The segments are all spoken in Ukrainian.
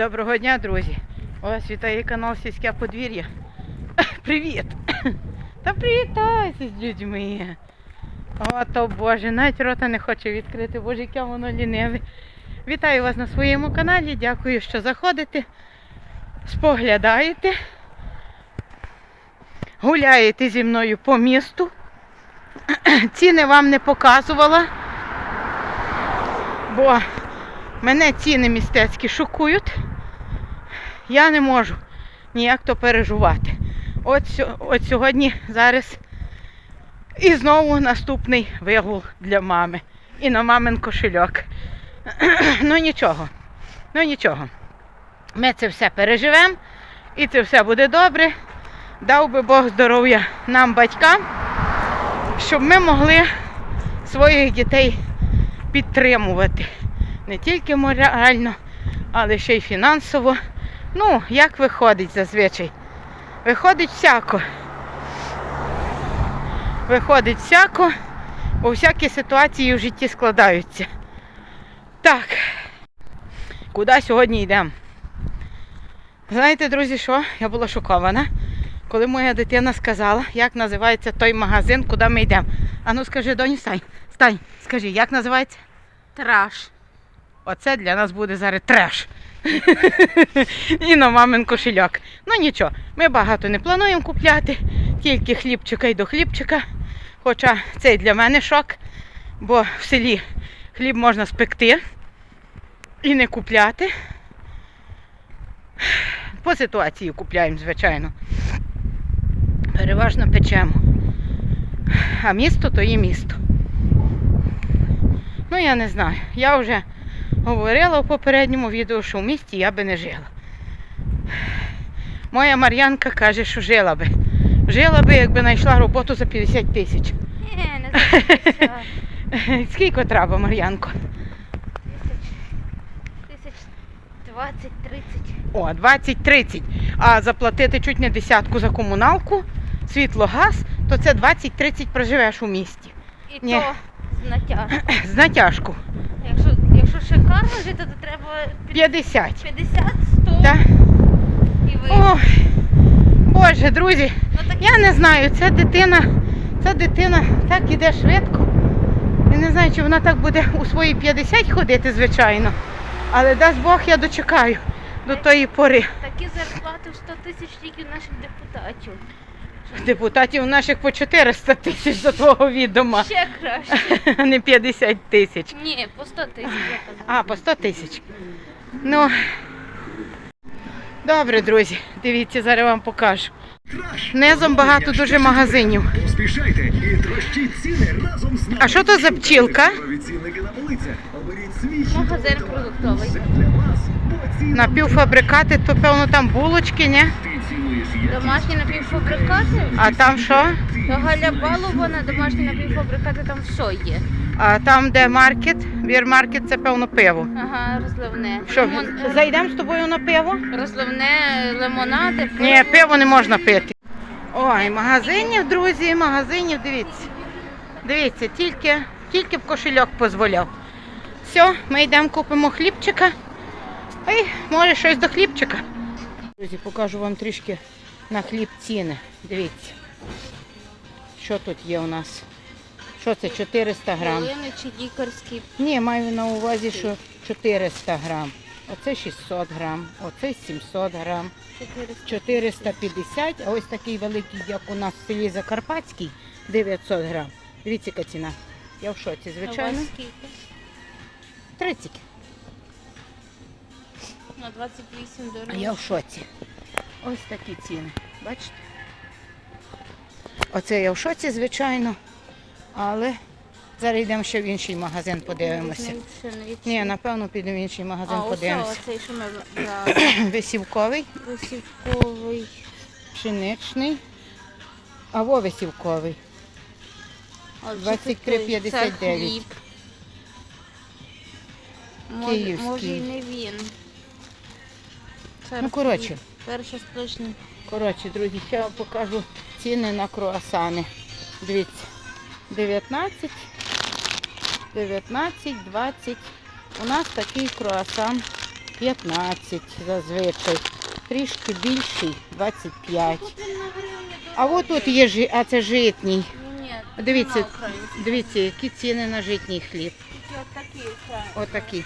Доброго дня, друзі! Вас вітає канал Сільське подвір'я. Привіт! Та привітайся з людьми. О, то Боже, навіть рота не хоче відкрити, боже, яке воно ліниве. Вітаю вас на своєму каналі. Дякую, що заходите, споглядаєте, гуляєте зі мною по місту. Ціни вам не показувала, бо мене ціни містецькі шокують. Я не можу ніяк то переживати. От, от сьогодні зараз і знову наступний вигул для мами. І на мамин кошельок. ну нічого. Ну нічого. Ми це все переживемо і це все буде добре. Дав би Бог здоров'я нам, батькам, щоб ми могли своїх дітей підтримувати. Не тільки морально, але ще й фінансово. Ну, як виходить зазвичай? Виходить всяко. Виходить всяко, бо всякі ситуації в житті складаються. Так, куди сьогодні йдемо? Знаєте, друзі, що? Я була шокована, коли моя дитина сказала, як називається той магазин, куди ми йдемо. А ну скажи, доні, стань, стань, скажи, як називається? Траш. Оце для нас буде зараз треш. І на мамин кошельок. Ну нічого, ми багато не плануємо купляти, тільки хлібчика й до хлібчика. Хоча це і для мене шок, бо в селі хліб можна спекти і не купляти. По ситуації купляємо, звичайно. Переважно печемо. А місто то є місто. Ну, я не знаю. Я вже говорила в попередньому відео, що в місті я би не жила. Моя Мар'янка каже, що жила би. Жила би, якби знайшла роботу за 50 тисяч. Не 50. Скільки треба, Мар'янко? Тисяч 20-30. О, 20-30. А заплатити чуть не десятку за комуналку, світло, газ, то це 20-30 проживеш у місті. І Ні. то з натяжкою. З натяжку. Якщо шикарно жити, то треба 50. 50-100 Так? і ви. Ой, Боже, друзі, Ну так Я не знаю, ця дитина, ця дитина так іде швидко. Я не знаю, чи вона так буде у свої 50 ходити, звичайно. Але дасть Бог, я дочекаю до тої пори. такі зарплати в 100 тисяч тільки наших депутатів. Депутатів наших по 400 тисяч до твого відома, Ще краще. а не 50 тисяч. Ні, по 100 тисяч я казала. А, по 100 тисяч. Ну, добре, друзі, дивіться, зараз вам покажу. Низом багато дуже магазинів. Поспішайте і трощіть ціни разом з нами. А що то за пчілка? Нові цінники на полицях. Оберіть свій Магазин продуктовий. Все для вас. Бо ціна Напівфабрикати, то певно там булочки, ні? Ти. Домашні напівфабрикати. А там що? То Галя Балована, домашні напівфабрикати, там все є. А там, де маркет, бірмаркет, це певно пиво. Ага, розливне. Що, Лимон- зайдемо з тобою на пиво? Розливне лимонади. Ні, пиво не можна пити. Ой, магазинів, друзі, магазинів, дивіться. Дивіться, тільки, тільки б кошельок дозволяв. Все, ми йдемо купимо хлібчика. Ой, може щось до хлібчика. Друзі, покажу вам трішки на хліб ціни. Дивіться. Що тут є у нас? Що це? 400 грам. Полини чи лікарські. Ні, маю на увазі, що 400 грам. Оце 600 грам, оце 700 грам, 450, а ось такий великий, як у нас в селі Закарпатський, 900 грам. Дивіться, яка ціна. Я в шоці, звичайно. вас скільки? 30. На 28 А я в шоці. Ось такі ціни. Бачите? Оце я в шоці, звичайно. Але зараз йдемо ще в інший магазин, подивимося. Ні, напевно, підемо в інший магазин, А, подивимося. оцей, що ми брали. Висівковий, Висівковий. пшеничний. Або висівковий. 23,59. Може, Київський. може і не він. Це Ну, коротше. хліб. Перша сплошна. Коротше, друзі, я вам покажу ціни на круасани. Дивіться, 19, 19, 20. У нас такий круасан 15 зазвичай. Трішки більший 25. А от тут є а це житній. Ні, Дивіться, дивіться, які ціни на житній хліб. Отакі.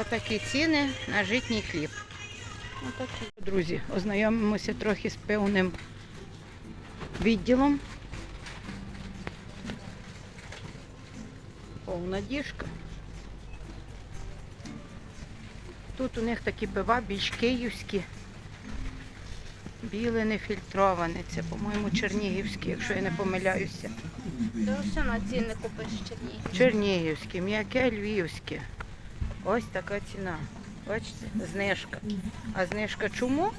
Отакі ціни на житній хліб. Отакі. Друзі, ознайомимося трохи з певним відділом. Повна діжка. Тут у них такі пива більш київські. Біле нефільтроване. Це, по-моєму, чернігівські, якщо я не помиляюся. Ти все на ціни купиш в Чернігі. Чернігівське, м'яке львівське. Ось така ціна. Бачите, знижка. А знижка чому?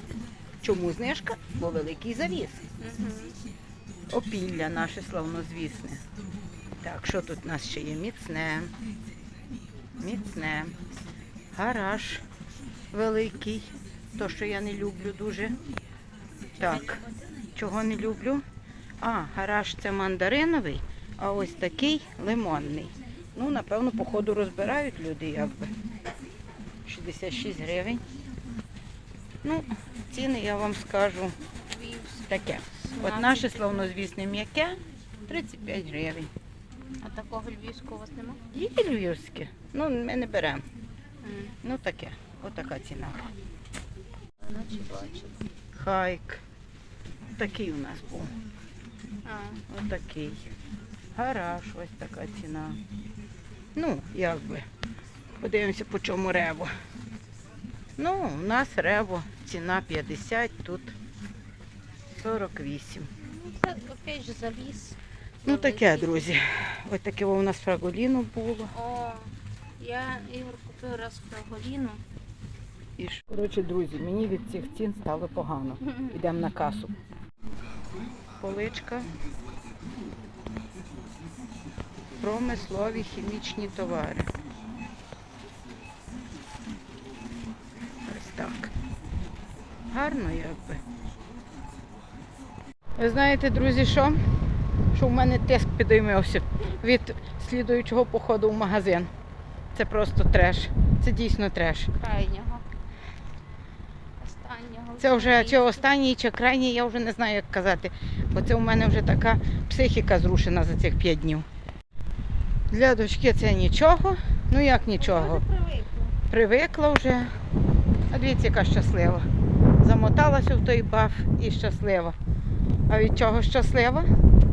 Чому знижка? Бо великий завіс. Опілля наше славнозвісне. Так, що тут у нас ще є? Міцне. Міцне. Гараж великий. То, що я не люблю дуже. Так, чого не люблю? А, гараж це мандариновий, а ось такий лимонний. Ну, напевно, по ходу розбирають люди якби. 66 гривень. Ну, ціни я вам скажу таке. От наше славнозвісне м'яке 35 гривень. А такого львівського у вас нема? І львівське. Ну, ми не беремо. Ну таке. Отака ціна. Хайк. Такий у нас був. Отакий. Гараж, ось така ціна. Ну, як би. Подивимося, по чому рево. Ну, у нас рево ціна 50, тут 48. ну це опять же завіс. Ну таке, друзі. Ось таке у нас фраголіно було. О, я Ігор купив раз фраголіну. І ж, коротше, друзі, мені від цих цін стало погано. Йдемо на касу. Поличка. Промислові хімічні товари. Гарно якби. Ви знаєте, друзі, що? Що в мене тиск підіймався від слідуючого походу в магазин. Це просто треш. Це дійсно треш. Крайнього. Останнього. Це вже чи останній, чи крайній, я вже не знаю, як казати. Бо це у мене вже така психіка зрушена за цих п'ять днів. Для дочки це нічого. Ну як нічого. Привикла вже. А дивіться, яка щаслива. Замоталася в той баф і щаслива. А від чого щаслива?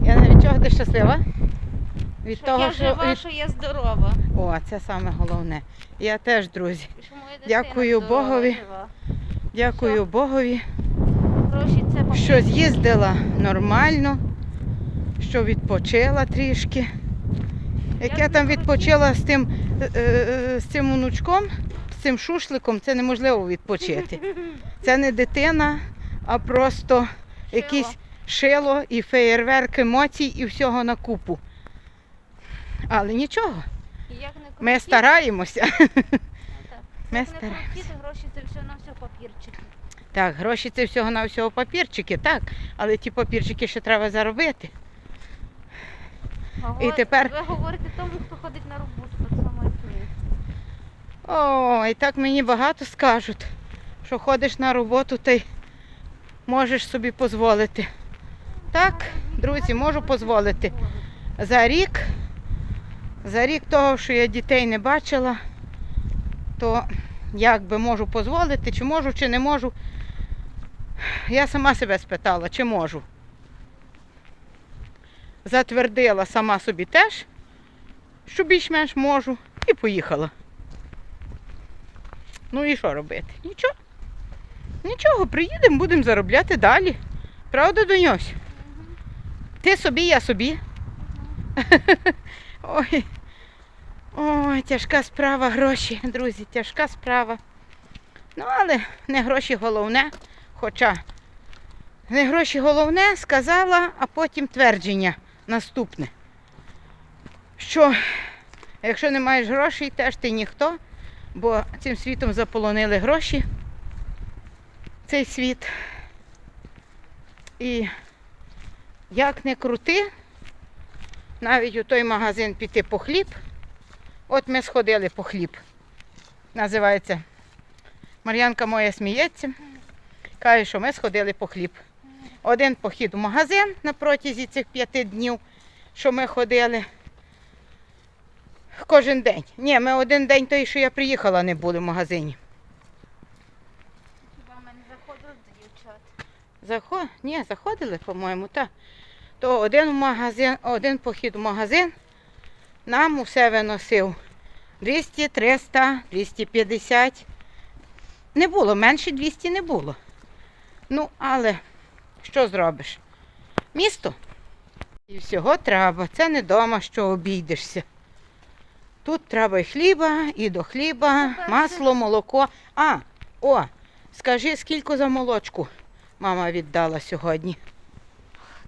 Я не від чого ти щаслива? Від того, я що. жива, від- що я здорова. О, це саме головне. Я теж, друзі. Що моя Дякую здорова, Богові. жива. Дякую Що? Богові. Гроші це що з'їздила нормально, що відпочила трішки. Як Я я там відпочила з тим, е, е, з цим онучком, з цим шушликом, це неможливо відпочити. Це не дитина, а просто Шило. якесь шило і феєрверк емоцій і всього на купу. Але нічого, ми стараємося. так. ми стараємося. гроші це все на все папірчики. Так, гроші це всього на всього папірчики, так, але ті папірчики ще треба заробити. Говор- тепер- Ви говорите тому, хто ходить на роботу, так само. Ой, так мені багато скажуть, що ходиш на роботу, та можеш собі дозволити. Так, друзі, можу дозволити. За рік, за рік того, що я дітей не бачила, то як би можу дозволити, чи можу, чи не можу. Я сама себе спитала, чи можу. Затвердила сама собі теж, що більш-менш можу, і поїхала. Ну і що робити? Нічого. Нічого, приїдемо, будемо заробляти далі. Правда, Доньось? Ти собі, я собі. Ой. Ой, тяжка справа, гроші, друзі, тяжка справа. Ну, але не гроші головне. Хоча не гроші головне, сказала, а потім твердження наступне. Що якщо не маєш грошей, теж ти ніхто, бо цим світом заполонили гроші. Цей світ. І як не крути, навіть у той магазин піти по хліб. От ми сходили по хліб. Називається Мар'янка моя сміється. Каже, що ми сходили по хліб. Один похід в магазин на протязі цих п'яти днів, що ми ходили. Кожен день. Ні, ми один день той, що я приїхала, не були в магазині. Хіба ми не заходили до дівчат? Заход... Ні, заходили, по-моєму, так. То один, в магазин, один похід в магазин нам усе виносив 200, 300, 250. Не було, менше 200 не було. Ну, але що зробиш? Місто. І всього треба. Це не дома, що обійдешся. Тут треба і хліба, і до хліба, масло, молоко. А, о, скажи, скільки за молочку мама віддала сьогодні?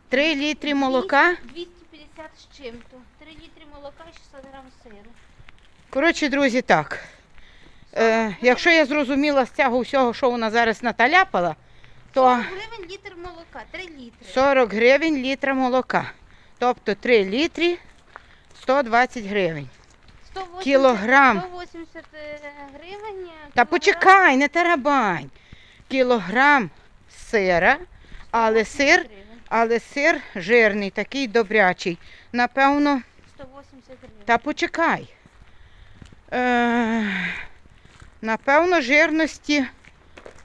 Три літри молока. 250 з чим-то. 3 літри молока і 600 грам сиру. Коротше, друзі, так. Е, якщо я зрозуміла з цього всього, що вона зараз наталяпала, то 40 гривень літр молока, 3 літри. 40 гривень літра молока. Тобто 3 літри 120 гривень. 180, Кілограм. 180 е, гривень. е, Та кілограм. почекай, не тарабань. Кілограм сира, але сир, гривень. але сир жирний, такий добрячий. Напевно, 180 гривень. Та почекай. Е, напевно, жирності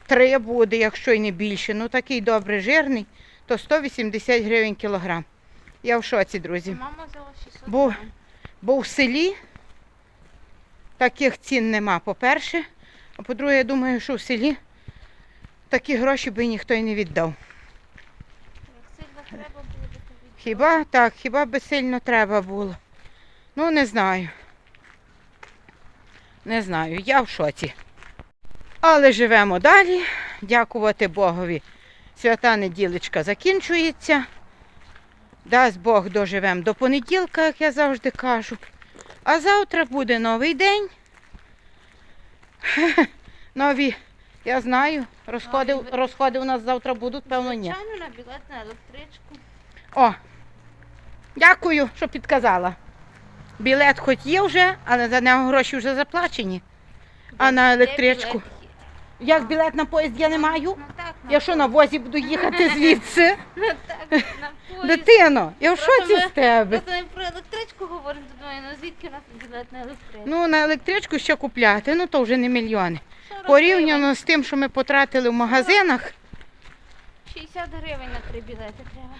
3 буде, якщо й не більше. Ну такий добре жирний, то 180 гривень кілограм. Я в шоці, друзі. Мама взяла 600 Бо- Бо в селі таких цін нема, по-перше. А по-друге, я думаю, що в селі такі гроші би ніхто й не віддав. Хіба так, хіба би сильно треба було? Ну, не знаю. Не знаю, я в шоці. Але живемо далі. Дякувати Богові. Свята неділечка закінчується. Дасть Бог доживемо до понеділка, як я завжди кажу. А завтра буде новий день. Нові, я знаю, розходи, ви- розходи у нас завтра будуть, певно, ні. Звичайно, на білет на електричку. О, дякую, що підказала. Білет хоч є вже, але за нього гроші вже заплачені. А на Де електричку? білет є? Як білет на поїзд я не маю? Ну так, Я що на возі буду їхати звідси? Ну так, на поїзд. Дитино, я в Просто шоці ми- з тебе. Просто ми про електричку говоримо, то думаю, ну звідки нас білет на електричку? Ну, на електричку ще купляти, ну то вже не мільйони. 40 гривень. Порівняно з тим, що ми потратили в магазинах, 60 гривень на три білети треба.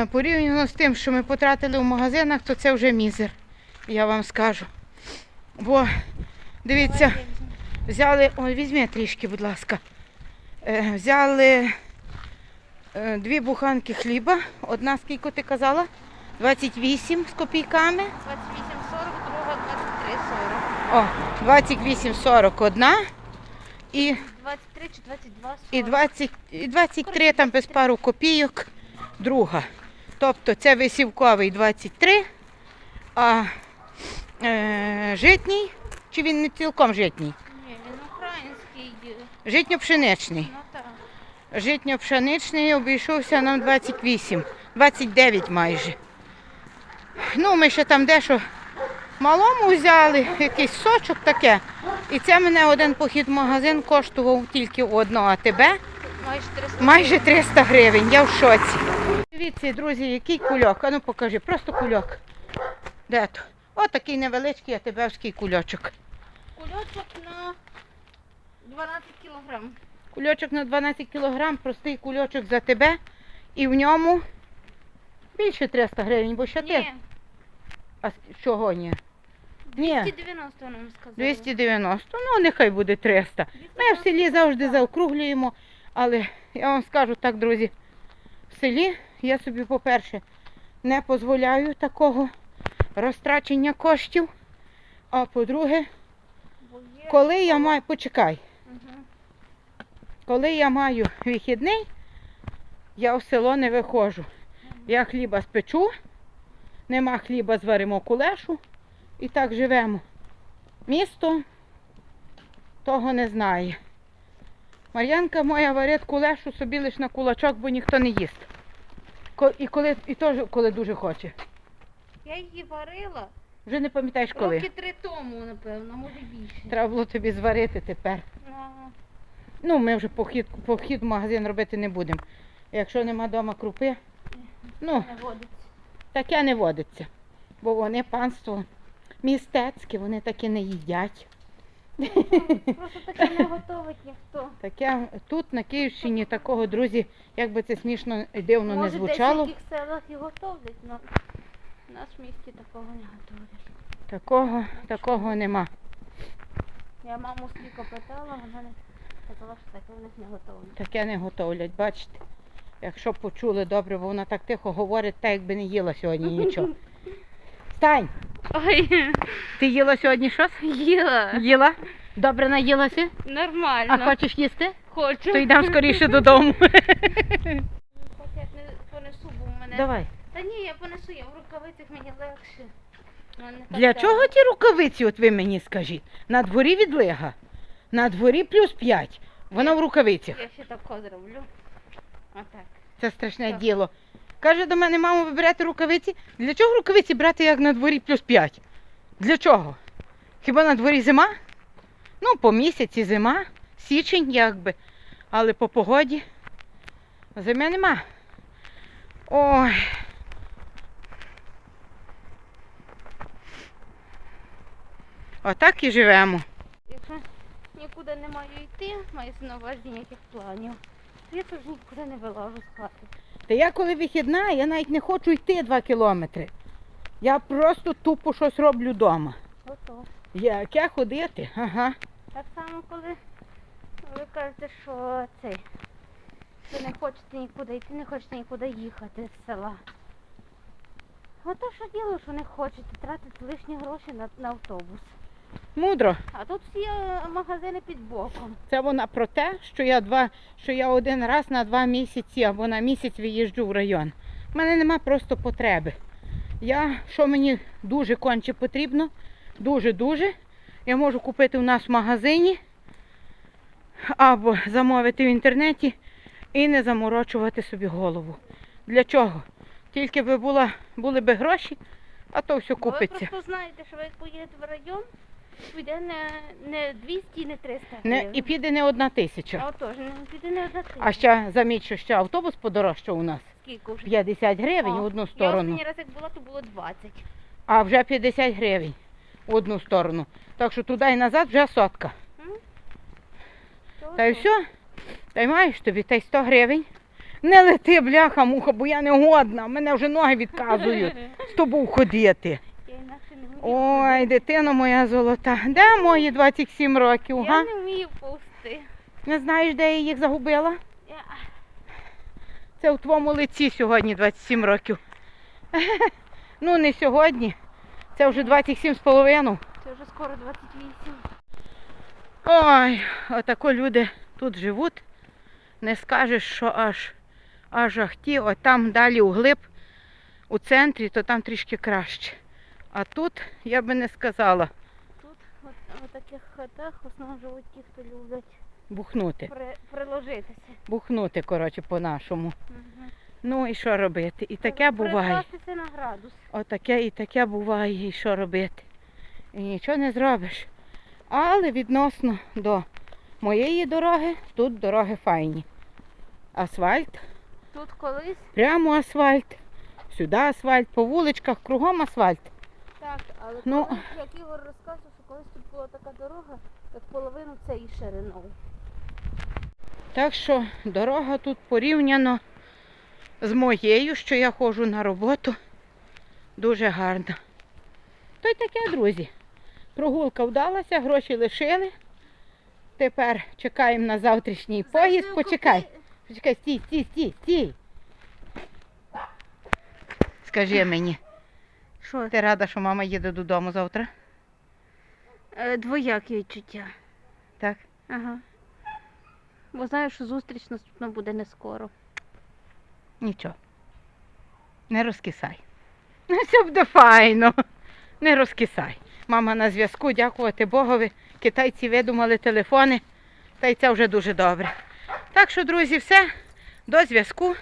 е, порівняно з тим, що ми потратили в магазинах, то це вже мізер, я вам скажу. Бо, дивіться, Давай. Взяли, ой, візьми трішки, будь ласка. Е, взяли е, дві буханки хліба. Одна, скільки ти казала? 28 з копійками. 28,40, друга 23,40. О, 28,40 одна. І, 23 чи 22 і, 20, і 23 там без пару копійок друга. Тобто це висівковий 23, а е, житній, чи він не цілком житній? Ні, він український. Житньо-пшеничний. Ну так. Житньо-пшеничний обійшовся нам 28, 29 майже. Ну, ми ще там дещо малому взяли, якийсь сочок таке. І це мене один похід в магазин коштував тільки одного, а тебе Майже 300 майже 300 гривень. Я в шоці. Дивіться, друзі, який кульок. А ну покажи, просто кульок. Де то? О, такий невеличкий атебевський кульочок. Кульочок на 12 кілограм. Кульочок на 12 кг, простий кульочок за тебе. І в ньому більше 300 гривень, бо що ти? Ні, А з чого ні? Ні, 290 нам сказали. 290, ну нехай буде 300. Ми в селі завжди заокруглюємо, але я вам скажу так, друзі, в селі я собі, по-перше, не дозволяю такого розтрачення коштів. А по-друге, Бо є- коли я маю, почекай, Мгм. коли я маю вихідний, я в село не виходжу. Я хліба спечу, нема хліба, зваримо кулешу і так живемо. Місто того не знає. Мар'янка моя варить кулешу собі лише на кулачок, бо ніхто не їсть. І коли і теж коли дуже хоче. Я її варила Вже не пам'ятаєш коли. Роки три тому, напевно, може більше. Треба було тобі зварити тепер. Ага. Ну, ми вже похід, похід в магазин робити не будемо. Якщо нема вдома крупи, ну, Не таке не водиться. Бо вони панство містецьке, вони таке не їдять. Просто таке не готовить ніхто. Таке тут на Київщині такого, друзі, як би це смішно і дивно не Може, звучало. десь в яких селах і готовлять, але в нас в місті такого не готовлять. Такого, такого нема. Я маму скільки питала, вона не сказала, що таке в них не готовлять. Таке не готовлять, бачите. Якщо б почули добре, бо вона так тихо говорить, так якби не їла сьогодні нічого. Стань! Ой, Ти їла сьогодні щось? їла. Їла? Добре наїлася? Нормально. А хочеш їсти? Хочу. То йдемо скоріше додому. Пакет не понесу, бо в мене... Давай. Та ні, я понесу, я в рукавицях мені легше. Мене так Для тепло. чого ті рукавиці, от ви мені скажіть? На дворі відлига. На дворі плюс 5. Вона в рукавицях. Я ще тако зроблю. Це страшне Так. діло. Каже до мене, мамо, ви берете рукавиці? Для чого рукавиці брати, як на дворі плюс 5? Для чого? Хіба на дворі зима? Ну, по місяці зима, січень якби. Але по погоді зими нема. Ой. Отак і живемо. Якщо нікуди не маю йти, на увазі ніяких планів. Я теж нікуди не вилажу з хати. Та я коли вихідна, я навіть не хочу йти 2 кілометри. Я просто тупо щось роблю вдома. Готово. Яке ходити? Ага. Так само, коли ви кажете, що цей, ви не хочете нікуди йти, не хочете нікуди їхати з села. Ото що діло, що не хочете тратити лишні гроші на, на автобус. Мудро. А тут всі магазини під боком. Це вона про те, що я два, що я один раз на два місяці або на місяць виїжджу в район. У мене нема просто потреби. Я, що мені дуже конче потрібно, дуже-дуже, я можу купити у нас в магазині або замовити в інтернеті і не заморочувати собі голову. Для чого? Тільки би була, були би гроші, а то все Ви просто знаєте, що ви поїдете в район, піде не, не 200, не 300 Не, гривень. і піде не одна тисяча. А отож, не піде не одна тисяча. А ще заміть, що ще автобус подорожчав у нас. Скільки вже? 50 гривень в одну Я сторону, останній раз як була, то було 20. а вже 50 гривень в одну сторону. Так що туди і назад вже сотка. То Та й все. Та й маєш тобі, та й 100 гривень. Не лети, бляха, муха, бо я не годна. Мене вже ноги відказують з тобою ходити. Я. Ой, дитино моя золота. Де мої 27 років? ходити. Га? Не вмію повсти. Не знаєш, де я їх загубила? Я... Це у твоєму лиці сьогодні 27 років. Ну, не сьогодні. Це вже 27 з половиною. Це вже скоро 28. Ой, отако люди тут живуть. Не скажеш, що аж аж ахті, от там далі углиб, у центрі, то там трішки краще. А тут я би не сказала Тут в таких хатах в основному живуть ті, хто люблять бухнути. при, приложитися. Бухнути, коротше, по-нашому. Мгм. Ну і що робити? І таке буває. На градус. Отаке і таке буває, і що робити. І нічого не зробиш. Але відносно до моєї дороги, тут дороги файні. Асфальт, Тут колись, прямо асфальт, сюди асфальт, по вуличках, кругом асфальт. Так, але Ну. колись, як Ігор розказував, що колись тут була така дорога, як половину цієї шириною. Так що дорога тут порівняно з моєю, що я ходжу на роботу, дуже гарна. То й таке, друзі. Прогулка вдалася, гроші лишили. Тепер чекаємо на завтрашній поїзд. Почекай. Почекай, стій, стій, стій, стій. Скажи мені, Що? ти рада, що мама їде додому завтра? Е, Двоякі відчуття. Так? Ага. Бо знаю, що зустріч наступна буде не скоро. Нічого. Не розкисай. Ну, все буде файно. Не розкисай. Мама на зв'язку, дякувати Богові. Китайці видумали телефони, та й це вже дуже добре. Так що, друзі, все. До зв'язку.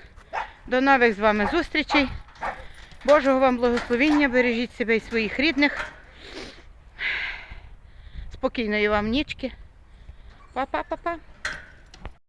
До нових з вами зустрічей. Божого вам благословіння, бережіть себе і своїх рідних. Спокійної вам нічки. Па-па-па-па.